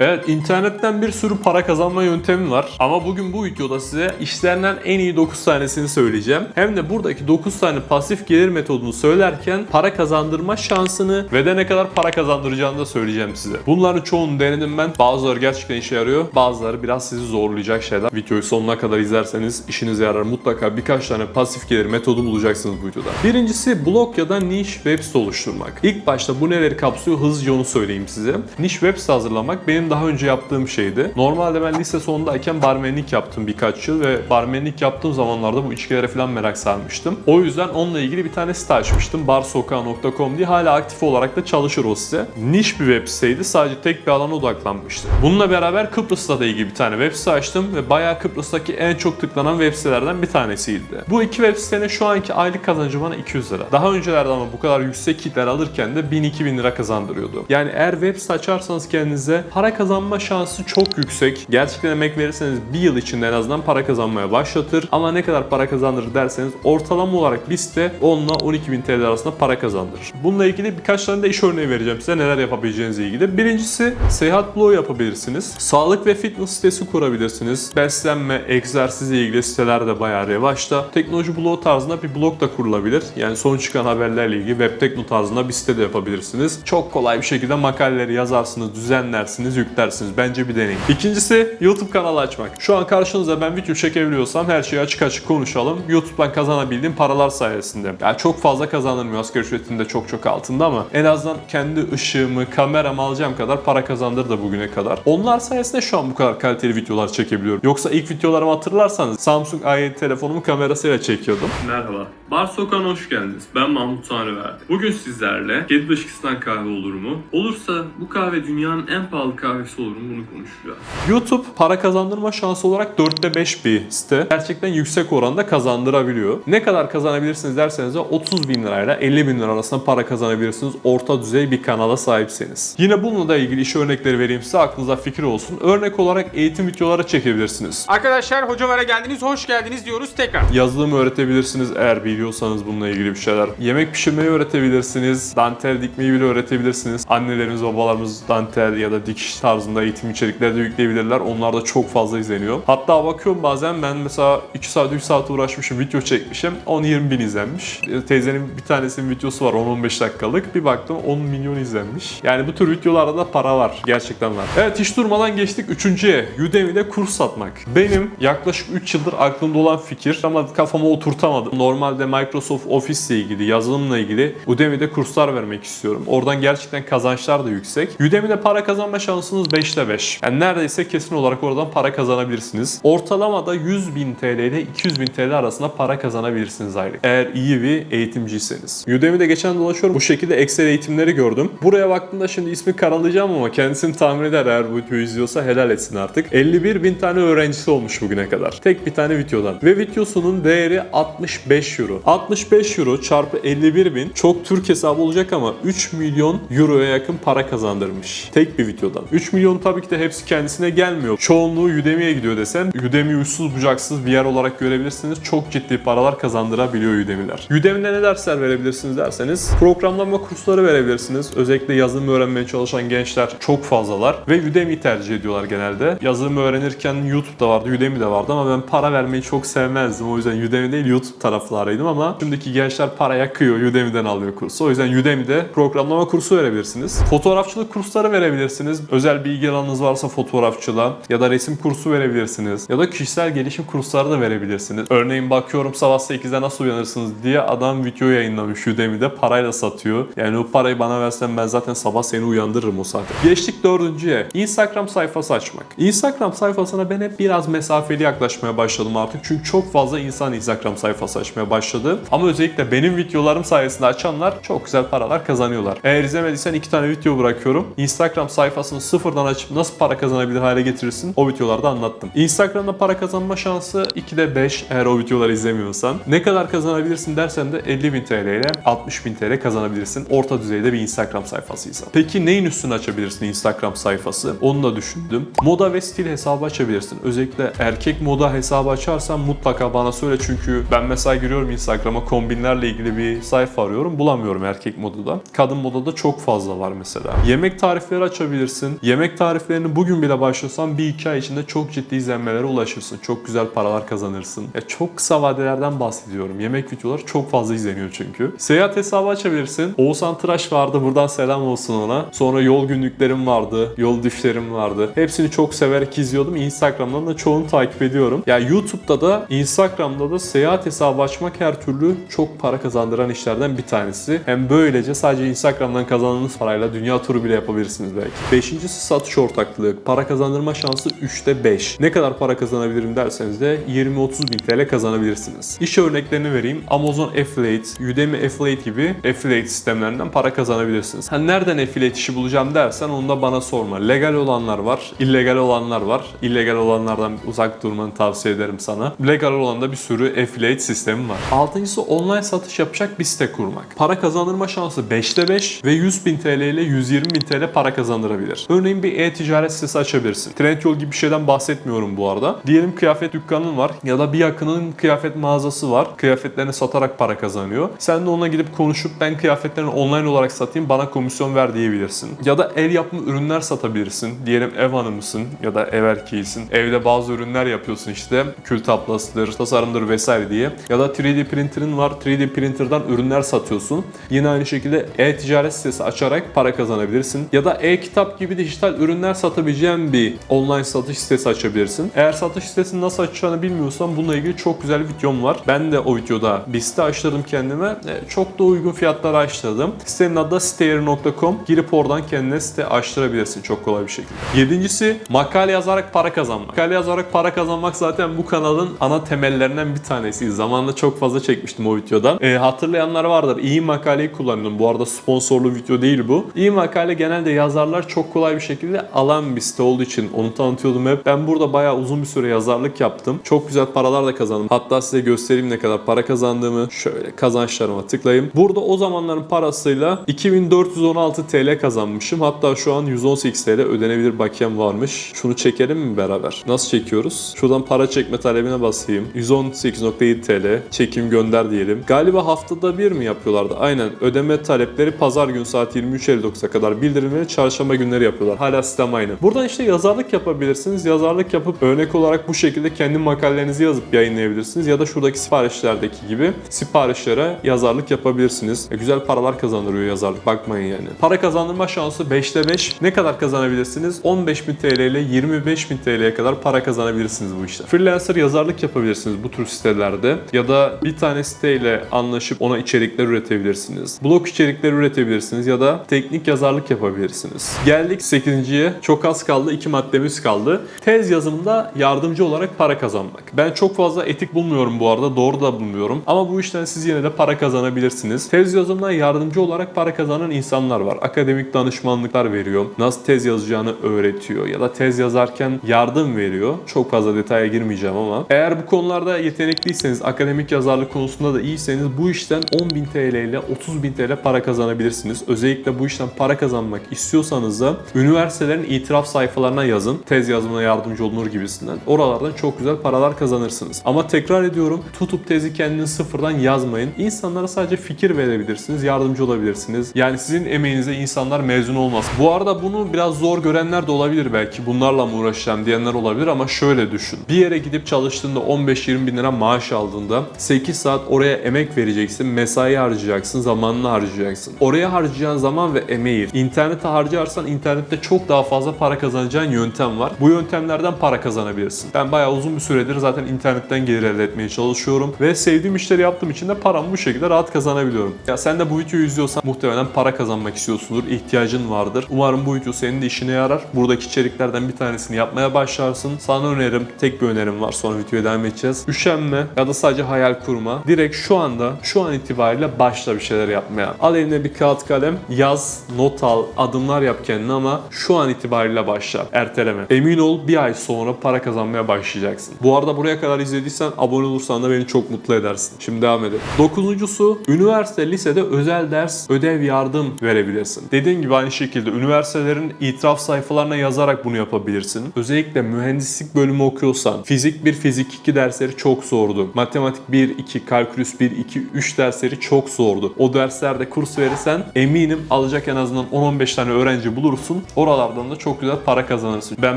Evet internetten bir sürü para kazanma yöntemi var ama bugün bu videoda size işlerinden en iyi 9 tanesini söyleyeceğim. Hem de buradaki 9 tane pasif gelir metodunu söylerken para kazandırma şansını ve de ne kadar para kazandıracağını da söyleyeceğim size. Bunların çoğunu denedim ben. Bazıları gerçekten işe yarıyor. Bazıları biraz sizi zorlayacak şeyler. Videoyu sonuna kadar izlerseniz işinize yarar. Mutlaka birkaç tane pasif gelir metodu bulacaksınız bu videoda. Birincisi blog ya da niche web site oluşturmak. İlk başta bu neleri kapsıyor hızlıca onu söyleyeyim size. Niche web site hazırlamak benim daha önce yaptığım şeydi. Normalde ben lise sonundayken barmenlik yaptım birkaç yıl ve barmenlik yaptığım zamanlarda bu içkilere falan merak sarmıştım. O yüzden onunla ilgili bir tane site açmıştım. barsokağı.com diye hala aktif olarak da çalışır o site. Niche bir web siteydi. Sadece tek bir alana odaklanmıştı. Bununla beraber Kıbrıs'ta da ilgili bir tane web site açtım ve bayağı Kıbrıs'taki en çok tıklanan web sitelerden bir tanesiydi. Bu iki web sitenin şu anki aylık kazancı bana 200 lira. Daha öncelerde ama bu kadar yüksek kitler alırken de 1000-2000 lira kazandırıyordu. Yani eğer web site açarsanız kendinize para kazanma şansı çok yüksek. Gerçekten emek verirseniz bir yıl içinde en azından para kazanmaya başlatır. Ama ne kadar para kazandırır derseniz ortalama olarak bir site 10 ile 12 bin TL arasında para kazandırır. Bununla ilgili birkaç tane de iş örneği vereceğim size neler yapabileceğinizle ilgili. Birincisi seyahat blogu yapabilirsiniz. Sağlık ve fitness sitesi kurabilirsiniz. Beslenme, egzersizle ilgili siteler de bayağı revaçta. Teknoloji blogu tarzında bir blog da kurulabilir. Yani son çıkan haberlerle ilgili web tekno tarzında bir site de yapabilirsiniz. Çok kolay bir şekilde makaleleri yazarsınız, düzenlersiniz, yüklersiniz. Bence bir deneyin. İkincisi YouTube kanalı açmak. Şu an karşınızda ben video çekebiliyorsam her şeyi açık açık konuşalım. YouTube'dan kazanabildiğim paralar sayesinde. Yani çok fazla kazanılmıyor asgari ücretin çok çok altında ama en azından kendi ışığımı, kameramı alacağım kadar para kazandırdı bugüne kadar. Onlar sayesinde şu an bu kadar kaliteli videolar çekebiliyorum. Yoksa ilk videolarımı hatırlarsanız Samsung A7 telefonumu kamerasıyla çekiyordum. Merhaba. Bar Sokağı'na hoş geldiniz. Ben Mahmut Tanrıverdi. Bugün sizlerle kedi dışkısından kahve olur mu? Olursa bu kahve dünyanın en pahalı kahvesi olur mu? Bunu konuşacağız. YouTube para kazandırma şansı olarak 4'te 5 bir site. Gerçekten yüksek oranda kazandırabiliyor. Ne kadar kazanabilirsiniz derseniz de 30 bin lirayla 50 bin lira arasında para kazanabilirsiniz. Orta düzey bir kanala sahipseniz. Yine bununla da ilgili iş örnekleri vereyim size aklınıza fikir olsun. Örnek olarak eğitim videoları çekebilirsiniz. Arkadaşlar hocalara geldiniz, hoş geldiniz diyoruz tekrar. Yazılım öğretebilirsiniz eğer biliyorsanız bununla ilgili bir şeyler. Yemek pişirmeyi öğretebilirsiniz. Dantel dikmeyi bile öğretebilirsiniz. Annelerimiz, babalarımız dantel ya da dikiş tarzında eğitim içerikleri de yükleyebilirler. Onlar da çok fazla izleniyor. Hatta bakıyorum bazen ben mesela 2 saat 3 saat uğraşmışım, video çekmişim. 10-20 bin izlenmiş. E, Teyzenin bir tanesinin videosu var 10-15 dakikalık. Bir baktım 10 milyon izlenmiş. Yani bu tür videolarda da para var. Gerçekten var. Evet hiç durmadan geçtik 3.ye. Udemy'de kurs satmak. Benim yaklaşık 3 yıldır aklımda olan fikir ama kafama oturtamadım. Normalde Microsoft Office ile ilgili, yazılımla ilgili Udemy'de kurslar vermek istiyorum. Oradan gerçekten kazançlar da yüksek. Udemy'de para kazanma şansınız 5'te 5. Yani neredeyse kesin olarak oradan para kazanabilirsiniz. Ortalamada 100 bin TL ile 200 bin TL arasında para kazanabilirsiniz aylık. Eğer iyi bir eğitimciyseniz. Udemy'de geçen dolaşıyorum. Bu şekilde Excel eğitimleri gördüm. Buraya baktığımda şimdi ismi karalayacağım ama kendisini tahmin eder eğer bu videoyu izliyorsa helal etsin artık. 51 bin tane öğrencisi olmuş bugüne kadar. Tek bir tane videodan. Ve videosunun değeri 65 euro. 65 euro çarpı 51 bin çok Türk hesabı olacak ama 3 milyon euroya yakın para kazandırmış. Tek bir videodan. 3 milyon tabii ki de hepsi kendisine gelmiyor. Çoğunluğu Udemy'ye gidiyor desem Udemy uçsuz bucaksız bir yer olarak görebilirsiniz. Çok ciddi paralar kazandırabiliyor Udemy'ler. Udemy'de ne dersler verebilirsiniz derseniz programlama kursları verebilirsiniz. Özellikle yazılım öğrenmeye çalışan gençler çok fazlalar ve Udemy'yi tercih ediyorlar genelde. Yazılım öğrenirken YouTube'da vardı, Udemy de vardı ama ben para vermeyi çok sevmezdim. O yüzden Udemy değil YouTube taraflarıydım ama şimdiki gençler para yakıyor. Udemy'den alıyor kursu. O yüzden Udemy'de programlama kursu verebilirsiniz. Fotoğrafçılık kursları verebilirsiniz. Özel bir ilgi alanınız varsa fotoğrafçılığa ya da resim kursu verebilirsiniz. Ya da kişisel gelişim kursları da verebilirsiniz. Örneğin bakıyorum sabah 8'de nasıl uyanırsınız diye adam video yayınlamış Udemy'de parayla satıyor. Yani o parayı bana versen ben zaten sabah seni uyandırırım o saatte. Geçtik dördüncüye. Instagram sayfası açmak. Instagram sayfasına ben hep biraz mesafeli yaklaşmaya başladım artık. Çünkü çok fazla insan Instagram sayfası açmaya başladı. Ama özellikle benim videolarım sayesinde açanlar çok güzel paralar kazanıyorlar. Eğer izlemediysen iki tane video bırakıyorum. Instagram sayfasını sıfırdan açıp nasıl para kazanabilir hale getirirsin o videolarda anlattım. Instagram'da para kazanma şansı 2'de 5 eğer o videoları izlemiyorsan. Ne kadar kazanabilirsin dersen de 50 bin TL ile 60 bin TL kazanabilirsin. Orta düzeyde bir Instagram sayfasıysa. Peki neyin üstünü açabilirsin Instagram sayfası? Onu da düşündüm. Moda ve stil hesabı açabilirsin. Özellikle erkek moda hesabı açarsan mutlaka bana söyle çünkü ben mesela giriyorum Instagram'a kombinlerle ilgili bir sayfa arıyorum. Bulamıyorum erkek modada. Kadın modada çok fazla var mesela. Yemek tarifleri açabilirsin. Yemek tariflerini bugün bile başlasan bir iki ay içinde çok ciddi izlenmelere ulaşırsın. Çok güzel paralar kazanırsın. Ya çok kısa vadelerden bahsediyorum. Yemek videoları çok fazla izleniyor çünkü. Seyahat hesabı açabilirsin. Oğuzhan Tıraş vardı. Buradan selam olsun ona. Sonra yol günlüklerim vardı. Yol düşlerim vardı. Hepsini çok severek izliyordum. Instagram'dan da çoğunu takip ediyorum. Ya YouTube'da da Instagram'da da seyahat hesabı açmak her türlü çok para kazandıran işlerden bir tanesi. Hem böylece sadece Instagram'dan kazandığınız parayla dünya turu bile yapabilirsiniz belki. Beşincisi satış ortaklığı. Para kazandırma şansı 3'te 5. Ne kadar para kazanabilirim derseniz de 20-30 bin TL kazanabilirsiniz. İş örneklerini vereyim. Amazon Affiliate, Udemy Affiliate gibi affiliate sistemlerinden para kazanabilirsiniz. Ha nereden affiliate işi bulacağım dersen onu da bana sorma. Legal olanlar var, illegal olanlar var. İllegal olanlardan uzak durmanı tavsiye ederim sana. Legal olan da bir sürü affiliate sistemi var. Altıncısı online satış yapacak bir site kurmak. Para kazandırma şansı 5'te 5 ve 100 bin TL ile 120 bin TL para kazandırabilir. Örneğin bir e-ticaret sitesi açabilirsin. Trendyol gibi bir şeyden bahsetmiyorum bu arada. Diyelim kıyafet dükkanın var ya da bir yakının kıyafet mağazası var. Kıyafetlerini satarak para kazanıyor. Sen de ona gidip konuşup ben kıyafetlerini online olarak satayım bana komisyon ver diyebilirsin. Ya da el yapımı ürünler satabilirsin. Diyelim ev hanımısın ya da ev erkeğisin. Evde bazı ürünler yapıyorsun işte. Kül tablasıdır, tasarımdır vesaire diye. Ya da 3D printer'ın var. 3D printer'dan ürünler satıyorsun. Yine aynı şekilde e-ticaret sitesi açarak para kazanabilirsin. Ya da e-kitap gibi dijital ürünler satabileceğin bir online satış sitesi açabilirsin. Eğer satış sitesini nasıl açacağını bilmiyorsan bununla ilgili çok güzel bir videom var. Ben de o videoda bir site açtırdım kendime. Çok da uygun fiyatlara açtırdım. Sitenin adı da siteyeri.com. Girip oradan kendine site açtırabilirsin çok kolay bir şekilde. Yedincisi makale yazarak para kazanmak. Makale yazarak para kazanmak zaten bu kanalın ana temellerinden bir tanesi. Zamanında çok fazla çekmiştim o videodan. E, hatırlayanlar vardır. İyi makaleyi kullanıyorum. Bu arada sponsorlu video değil bu. İyi makale genelde yazarlar çok kolay bir şekilde alan bir site olduğu için onu tanıtıyordum hep. Ben burada bayağı uzun bir süre yazarlık yaptım. Çok güzel paralar da kazandım. Hatta size göstereyim ne kadar para kazandığımı. Şöyle kazançlarıma tıklayayım. Burada o zamanların parasıyla 2416 TL kazanmışım. Hatta şu an 118 TL ödenebilir bakiyem varmış. Şunu çekelim mi beraber? Nasıl çekiyoruz? Şuradan para çekme talebine basayım. 118.7 TL. Çekim gönder diyelim. Galiba haftada bir mi yapıyorlardı? Aynen. Ödeme talepleri pazar gün saat 23.59'a kadar bildirimleri çarşamba günleri yapıyorlar. Hala sistem aynı. Buradan işte yazarlık yapabilirsiniz. Yazarlık yapıp örnek olarak bu şekilde kendi makalelerinizi yazıp yayınlayabilirsiniz. Ya da şuradaki siparişlerdeki gibi siparişlere yazarlık yapabilirsiniz. E, güzel paralar kazandırıyor yazarlık. Bakmayın yani. Para kazandırma şansı 5'te 5. Ne kadar kazanabilirsiniz? 15.000 TL ile 25.000 TL'ye kadar para kazanabilirsiniz bu işte. Freelancer yazarlık yapabilirsiniz bu tür sitelerde. Ya da bir tane siteyle anlaşıp ona içerikler üretebilirsiniz. Blog içerikleri üretebilirsiniz ya da teknik yazarlık yapabilirsiniz. Geldik 8.ye. Çok az kaldı. 2 maddemiz kaldı. Tez yazımında yardımcı olarak para kazanmak. Ben çok fazla etik bulmuyorum bu arada. Doğru da bulmuyorum. Ama bu işten siz yine de para kazanabilirsiniz. Tez yazımdan yardımcı olarak para kazanan insanlar var. Akademik danışmanlıklar veriyor. Nasıl tez yazacağını öğretiyor ya da tez yazarken yardım veriyor. Çok fazla detaya girmeyeceğim ama. Eğer bu konularda yetenekliyseniz, akademik yazarlık konusunda da iyiyseniz bu işten 10.000 TL ile 30.000 TL para kazanabilirsiniz. Özellikle bu işten para kazanmak istiyorsanız da üniversitelerin itiraf sayfalarına yazın. Tez yazımına yardımcı olunur gibisinden. Oralardan çok güzel paralar kazanırsınız. Ama tekrar ediyorum tutup tezi kendiniz sıfırdan yazmayın. İnsanlara sadece fikir verebilirsiniz, yardımcı olabilirsiniz. Yani sizin emeğinize insanlar mezun olmaz. Bu arada bunu biraz zor görenler de olabilir belki. Bunlarla mı uğraşacağım diyenler olabilir ama şöyle düşün. Bir yere gidip çalıştığında 15-20 bin lira maaş aldığında 8 saat oraya emek vereceksin, mesai harcayacaksın, zamanını harcayacaksın. Oraya harcayacağın zaman ve emeği internete harcarsan internette çok daha fazla para kazanacağın yöntem var. Bu yöntemlerden para kazanabilirsin. Ben bayağı uzun bir süredir zaten internetten gelir elde etmeye çalışıyorum ve sevdiğim işleri yaptığım için de paramı bu şekilde rahat kazanabiliyorum. Ya sen de bu videoyu izliyorsan muhtemelen para kazanmak istiyorsundur, ihtiyacın vardır. Umarım bu video senin de işine yarar. Buradaki içeriklerden bir tanesini yapmaya başlarsın. Sana önerim, tek bir önerim var. Sonra videoya devam edeceğiz. Üşenme ya da sadece hayal kurma. Direkt şu anda, şu an itibariyle başla bir şeyler yapmaya. Al eline bir kağıt kalem, yaz, not al, adımlar yap kendine ama şu an itibariyle başla. Erteleme. Emin ol bir ay sonra para kazanmaya başlayacaksın. Bu arada buraya kadar izlediysen abone olursan da beni çok mutlu edersin. Şimdi devam edelim. Dokuzuncusu, üniversite, lisede özel ders, ödev yardım verebilirsin. Dediğim gibi aynı şekilde üniversitelerin itiraf sayfalarına yazarak bunu yapabilirsin. Özellikle mühendislik bölümü okuyorsan, fizik 1, fizik 2 dersleri çok zordu. Matematik 1, 2, kalkülüs 1, 2, 3 dersleri çok zordu. O derslerde kurs verirsen eminim alacak en azından 10-15 tane öğrenci bulursun. Oralardan da çok güzel para kazanırsın. Ben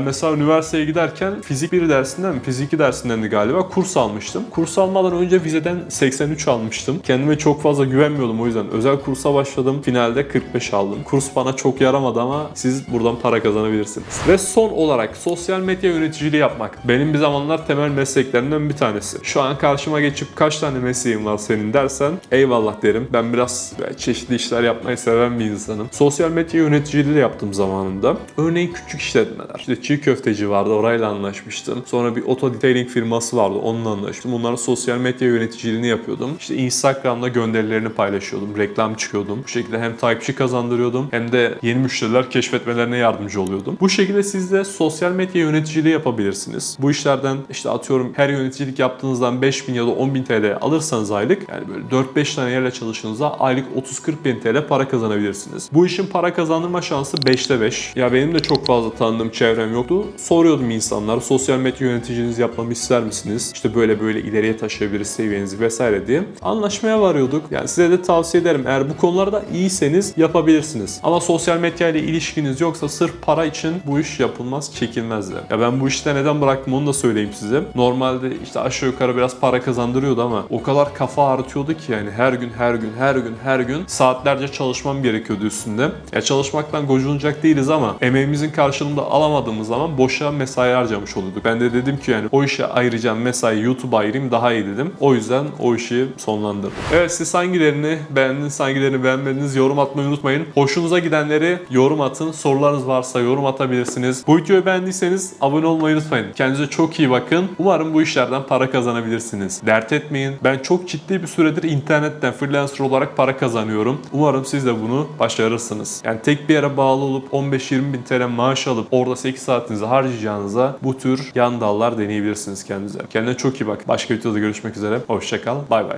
mesela üniversiteye giderken fizik 1 dersinden mi, fizik 2 dersinden de galiba kurs almıştım. Kurs almadan önce vizeden 83 almıştım. Kendime çok fazla güvenmiyordum o yüzden özel kursa başladım. Finalde 45 aldım. Kurs bana çok yaramadı ama siz buradan para kazanabilirsiniz. Ve son olarak sosyal medya yöneticiliği yapmak. Benim bir zamanlar temel mesleklerimden bir tanesi. Şu an karşıma geçip kaç tane mesleğin var senin dersen eyvallah derim. Ben biraz çeşitli işler yapmayı seven bir insanım. Sosyal medya yöneticiliği de yaptım zamanında. Örneğin küçük işletmeler. İşte çiğ köfteci vardı orayla anlaşmıştım. Sonra bir auto detailing firması vardı onunla anlaştım. Onların sosyal medya yöneticiliğini yapıyordum. İşte Instagram'da gönderilerini paylaşıyordum. Reklam çıkıyordum. Bu şekilde hem takipçi kazandırıyordum hem de yeni müşteriler keşfetmelerine yardımcı oluyordum. Bu şekilde siz de sosyal medya yöneticiliği yapabilirsiniz. Bu işlerden işte atıyorum her yöneticilik yaptığınızdan 5000 ya da 10.000 TL alırsanız aylık yani böyle 4-5 tane yerle çalıştığınızda aylık 30-40 bin TL para kazanabilirsiniz. Bu işin para kazandırma şansı 5'te 5. Ya benim de çok fazla tanıdığım çevrem yoktu. Soruyordum insanlara sosyal medya yöneticinizi yapmamı ister misiniz? İşte böyle böyle ileriye taşıyabiliriz seviyenizi vesaire diye. Anlaşmaya varıyorduk. Yani size de tavsiye ederim. Eğer bu konularda iyiyseniz yapabilirsiniz. Ama sosyal medya ile ilişkiniz yoksa sırf para için bu iş yapılmaz, çekilmez de. Ya ben bu işte neden bıraktım onu da söyleyeyim size. Normalde işte aşağı yukarı biraz para kazandırıyordu ama o kadar kafa ağrıtıyordu ki yani her gün her gün her gün her gün saatlerce çalışmam gerekiyordu üstünde. Ya çalışmaktan gocunacak değiliz ama emeğimizin karşılığını da alamadığımız zaman boşa mesai harcamış oluyorduk. Ben de dedim ki yani o işe ayıracağım mesai YouTube'a ayırayım daha iyi dedim. O yüzden o işi sonlandırdım. Evet siz hangilerini beğendiniz hangilerini beğenmediniz yorum atmayı unutmayın. Hoşunuza gidenleri yorum atın. Sorularınız varsa yorum atabilirsiniz. Bu videoyu beğendiyseniz abone olmayı unutmayın. Kendinize çok iyi bakın. Umarım bu işlerden para kazanabilirsiniz. Dert etmeyin. Ben çok ciddi bir süredir internetten freelancer olarak para kazanıyorum. Umarım siz de bunu başarırsınız. Yani tek bir yere bağlı olup 15-20 bin TL maaş alıp orada 8 saatinizi harcayacağınıza bu tür yan dallar deneyebilirsiniz kendinize. Kendine çok iyi bak. Başka videoda görüşmek üzere. Hoşçakal. Bay bay.